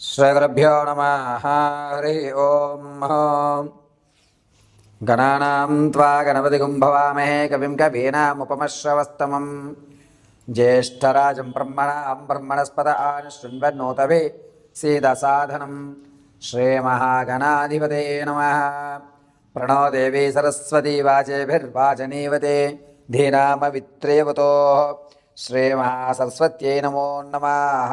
శ్రీగురుభ్యో నమ హరి ఓం గణానాం త్వా గణపతిగుం భవామహే కవిం కవీనాముపమశ్రవస్తమం జ్యేష్ఠరాజం బ్రహ్మణాం బ్రహ్మణస్పద ఆని శృణ్వన్నోతవే సీదసాధనం శ్రీమహాగణాధిపతే నమ ప్రణో దేవీ సరస్వతీ వాచేభిర్వాచనీవతే ధీనామవిత్రేవతో శ్రీమహాసరస్వత్యై నమో నమః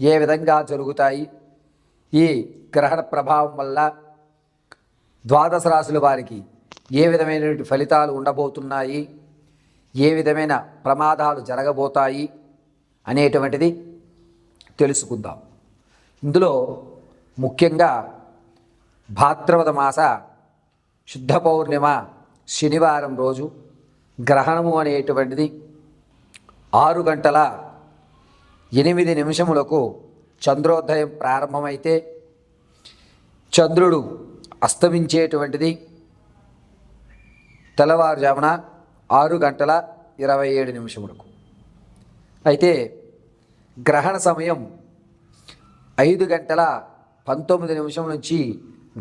ఏ విధంగా జరుగుతాయి? ఈ గ్రహణ ప్రభావం వల్ల ద్వాదశ రాశుల వారికి ఏ విధమైనటువంటి ఫలితాలు ఉండబోతున్నాయి? ఏ విధమైన ప్రమాదాలు జరగబోతాయి? అనేటువంటిది తెలుసుకుందాం. ఇందులో ముఖ్యంగా భాద్రవద మాస శుద్ధ పౌర్ణిమ శనివారం రోజు గ్రహణము అనేటువంటిది ఆరు గంటల ఎనిమిది నిమిషములకు చంద్రోదయం ప్రారంభమైతే చంద్రుడు అస్తమించేటువంటిది. తెల్లవారుజామున ఆరు గంటల ఇరవై ఏడు నిమిషములకు. అయితే గ్రహణ సమయం ఐదు గంటల పంతొమ్మిది నిమిషం నుంచి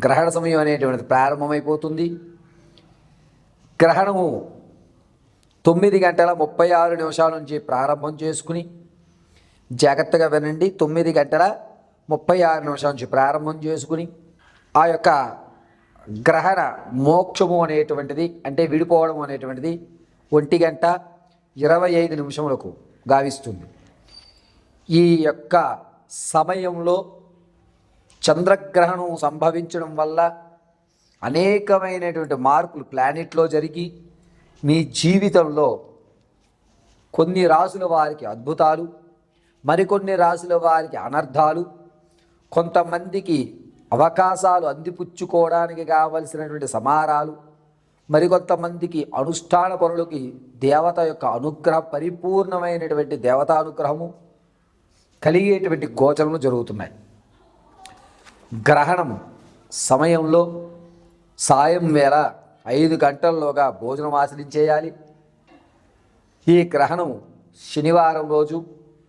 గ్రహణ సమయం అనేటువంటిది ప్రారంభమైపోతుంది. గ్రహణము తొమ్మిది గంటల ముప్పై ఆరు నిమిషాల నుంచి ప్రారంభం చేసుకుని జాగ్రత్తగా వినండి. తొమ్మిది గంటల ముప్పై ఆరు నిమిషాల నుంచి ప్రారంభం చేసుకుని ఆ యొక్క గ్రహణ మోక్షము అనేటువంటిది అంటే విడిపోవడం అనేటువంటిది ఒంటి గంట ఇరవై ఐదు నిమిషములకు గావిస్తుంది. ఈ యొక్క సమయంలో చంద్రగ్రహణం సంభవించడం వల్ల అనేకమైనటువంటి మార్పులు ప్లానెట్లో జరిగి మీ జీవితంలో కొన్ని రాసుల వారికి అద్భుతాలు మరికొన్ని రాసుల వారికి అనర్థాలు కొంతమందికి అవకాశాలు అందిపుచ్చుకోవడానికి కావలసినటువంటి సమారాలు మరికొంతమందికి అనుష్ఠాన పనులకి దేవత యొక్క అనుగ్రహం పరిపూర్ణమైనటువంటి దేవతానుగ్రహము కలిగేటువంటి గోచరములు జరుగుతున్నాయి. గ్రహణం సమయంలో సాయం వేళ ఐదు గంటల్లోగా భోజనం ఆచరించేయాలి. ఈ గ్రహణం శనివారం రోజు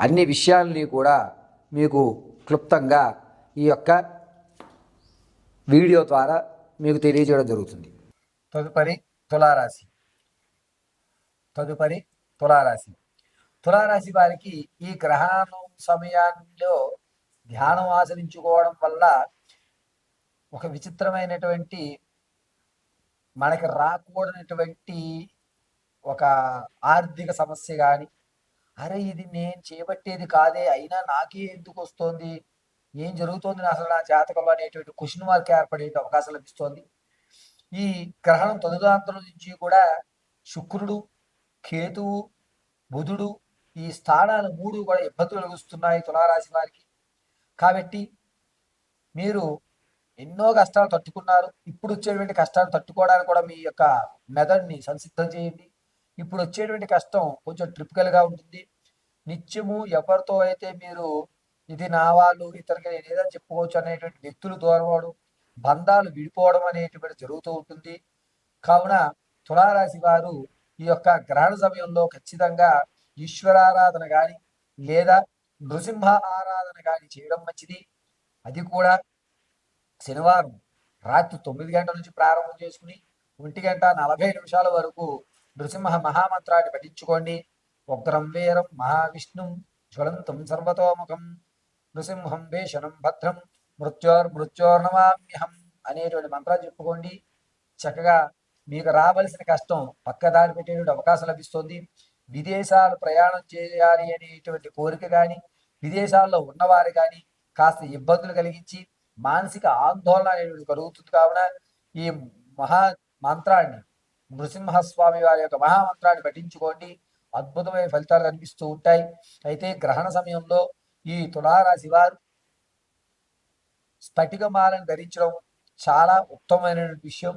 అన్ని విషయాల్ని కూడా మీకు క్లుప్తంగా ఈ యొక్క వీడియో ద్వారా మీకు తెలియజేయడం జరుగుతుంది. తదుపరి తులారాశి. తదుపరి తులారాశి. తులారాశి వారికి ఈ గ్రహణం సమయాల్లో ధ్యానం ఆచరించుకోవడం వల్ల ఒక విచిత్రమైనటువంటి మనకి రాకూడనటువంటి ఒక ఆర్థిక సమస్య కానీ అరే ఇది నేను చేపట్టేది కాదే అయినా నాకే ఎందుకు వస్తోంది? ఏం జరుగుతోంది అసలు నా జాతకంలో అనేటువంటి క్వశ్చన్ మార్క్ ఏర్పడే అవకాశం లభిస్తోంది? ఈ గ్రహణం తదుదాంతం నుంచి కూడా శుక్రుడు కేతువు బుధుడు ఈ స్థానాలు మూడు కూడా ఇబ్బందులు కలుగుతున్నాయి తులారాశి వారికి. కాబట్టి మీరు ఎన్నో కష్టాలు తట్టుకున్నారు. ఇప్పుడు వచ్చేటువంటి కష్టాలు తట్టుకోవడానికి కూడా మీ యొక్క మెదడుని సంసిద్ధం చేయండి. ఇప్పుడు వచ్చేటువంటి కష్టం కొంచెం ట్రిపికల్గా ఉంటుంది. నిత్యము ఎవరితో అయితే మీరు ఇది నా వాళ్ళు ఇతరులకి నేను ఏదైనా చెప్పుకోవచ్చు అనేటువంటి వ్యక్తులు దూరవడం బంధాలు విడిపోవడం అనేటువంటి జరుగుతూ ఉంటుంది. కావున తులారాశి వారు ఈ యొక్క గ్రహణ సమయంలో ఖచ్చితంగా ఈశ్వరారాధన కానీ లేదా నృసింహ ఆరాధన కానీ చేయడం మంచిది. అది కూడా శనివారం రాత్రి తొమ్మిది గంటల నుంచి ప్రారంభం చేసుకుని ఒంటి గంట నలభై నిమిషాల వరకు నృసింహ మహామంత్రాన్ని పఠించుకోండి. ఉగ్రం వీరం మహావిష్ణుం జ్వలంతం సర్వతోముఖం. నృసింహం భీషణం భద్రం మృత్యోర్ మృత్యోర్ణమామ్యహం అనేటువంటి మంత్రాలు చెప్పుకోండి. చక్కగా మీకు రావలసిన కష్టం పక్కదారి పెట్టేటువంటి అవకాశం లభిస్తుంది. విదేశాలు ప్రయాణం చేయాలి అనేటువంటి కోరిక కానీ విదేశాల్లో ఉన్నవారు కానీ కాస్త ఇబ్బందులు కలిగించి మానసిక ఆందోళన అనేటువంటి కలుగుతుంది. కావున ఈ మహా మంత్రాన్ని నృసింహస్వామి వారి యొక్క మహామంత్రాన్ని పఠించుకోండి. అద్భుతమైన ఫలితాలు కనిపిస్తూ ఉంటాయి. అయితే గ్రహణ సమయంలో ఈ తులారాశి వారు స్ఫటికమాలను ధరించడం చాలా ఉత్తమమైన విషయం.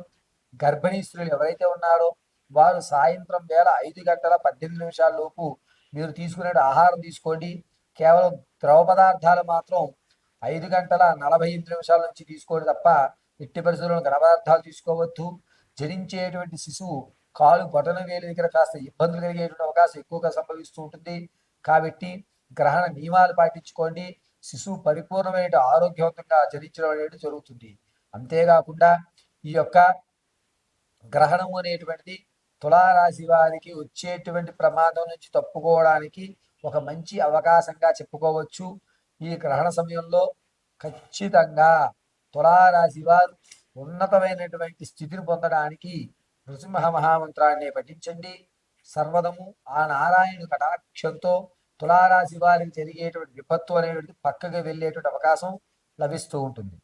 గర్భిణీ స్త్రీలు ఎవరైతే ఉన్నారో వారు సాయంత్రం వేళ ఐదు గంటల పద్దెనిమిది నిమిషాల లోపు మీరు తీసుకునే ఆహారం తీసుకోండి. కేవలం ద్రవ పదార్థాలు మాత్రం ఐదు గంటల నలభై ఎనిమిది నిమిషాల నుంచి తీసుకోండి తప్ప ఎట్టి పరిస్థితుల్లో ఘన పదార్థాలు తీసుకోవద్దు. జనించేటువంటి శిశువు కాలు బటన వేలు దగ్గర కాస్త ఇబ్బందులు కలిగేటువంటి అవకాశం ఎక్కువగా సంభవిస్తూ ఉంటుంది. కాబట్టి గ్రహణ నియమాలు పాటించుకోండి. శిశువు పరిపూర్ణమైన ఆరోగ్యవంతంగా జరించడం అనేది జరుగుతుంది. అంతేకాకుండా ఈ యొక్క గ్రహణం అనేటువంటిది తులారాశి వారికి వచ్చేటువంటి ప్రమాదం నుంచి తప్పుకోవడానికి ఒక మంచి అవకాశంగా చెప్పుకోవచ్చు. ఈ గ్రహణ సమయంలో ఖచ్చితంగా తులారాశి వారు ఉన్నతమైనటువంటి స్థితిని పొందడానికి నృసింహ మహామంత్రాన్ని పఠించండి. సర్వదము ఆ నారాయణ కటాక్షంతో తులారాశి వారికి జరిగేటువంటి విపత్తు అనేటువంటి పక్కకు వెళ్ళేటువంటి అవకాశం లభిస్తూ ఉంటుంది.